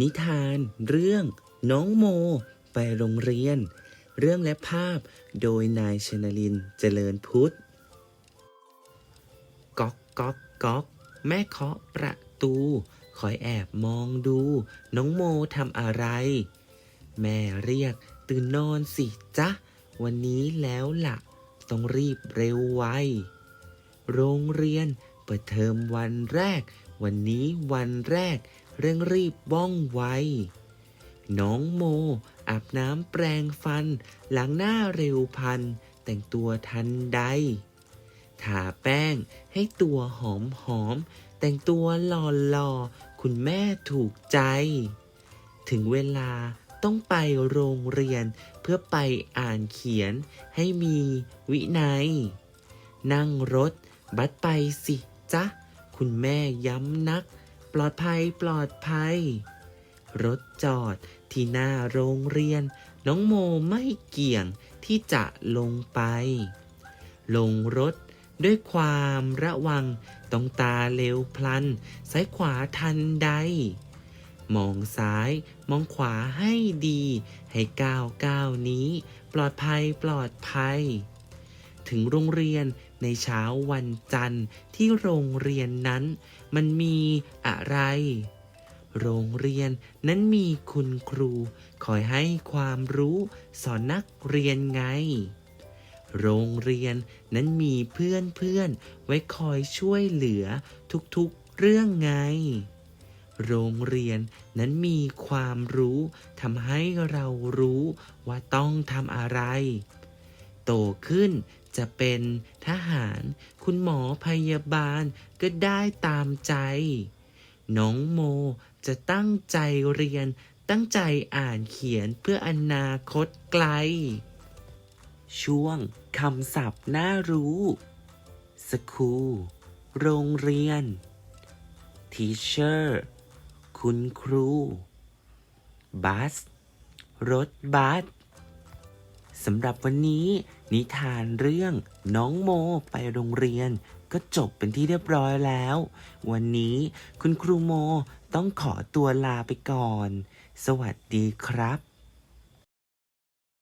นิทาน เรื่อง น้องโม ไปโรงเรียน เรื่องและภาพโดยนายชนลินเจริญพุทธก๊อกก๊อกก๊อกแม่เคาะประตู คอยแอบมองดู น้องโมทำอะไร แม่เรียกตื่นนอนสิจ๊ะ วันนี้แล้วล่ะ ต้องรีบเร็วไว โรงเรียนเปิดเทอมวันแรก วันนี้วันแรก เร่งรีบว่องไว น้องโม อาบน้ำแปรงฟัน หล้างหน้าเร็วพัน แต่งตัวทันใด ทาแป้งให้ตัวหอมหอม แต่งตัวหล่อหล่อคุณแม่ถูกใจ ถึงเวลาต้องไปโรงเรียนเพื่อไปอ่านเขียนให้มีวินัย นั่งรถ บัสไปสิจ๊ะ คุณแม่ย้ำนัก ปลอดภัยปลอดภัย รถจอดที่หน้าโรงเรียน น้องโมไม่เกี่ยงที่จะลงไป ลงรถด้วยความระวังต้องตาเร็วพลันซ้ายขวาทันใด มองซ้ายมองขวาให้ดี ให้ก้าวก้าวนี้ ปลอดภัยปลอดภัย ถึงโรงเรียน ในเช้าวันจันทร์ที่โรงเรียนนั้น มันมีอะไร โรงเรียนนั้นมีคุณครู คอยให้ความรู้สอนนักเรียนไง โรงเรียนนั้นมีเพื่อนเพื่อนไว้คอยช่วยเหลือทุกๆเรื่องไง โรงเรียนนั้นมีความรู้ทำให้เรารู้ว่าต้องทำอะไร โตขึ้น จะเป็นทหาร คุณหมอพยาบาลก็ได้ตามใจ น้องโมจะตั้งใจเรียน ตั้งใจอ่านเขียนเพื่ออนาคตไกล ช่วงคำศัพท์น่ารู้ สคูล โรงเรียน teacher คุณครู บัส รถบัส สำหรับวันนี้ นิทานเรื่องน้องโมไปโรงเรียน ก็จบเป็นที่เรียบร้อยแล้ว วันนี้คุณครูโมต้องขอตัวลาไปก่อน สวัสดีครับ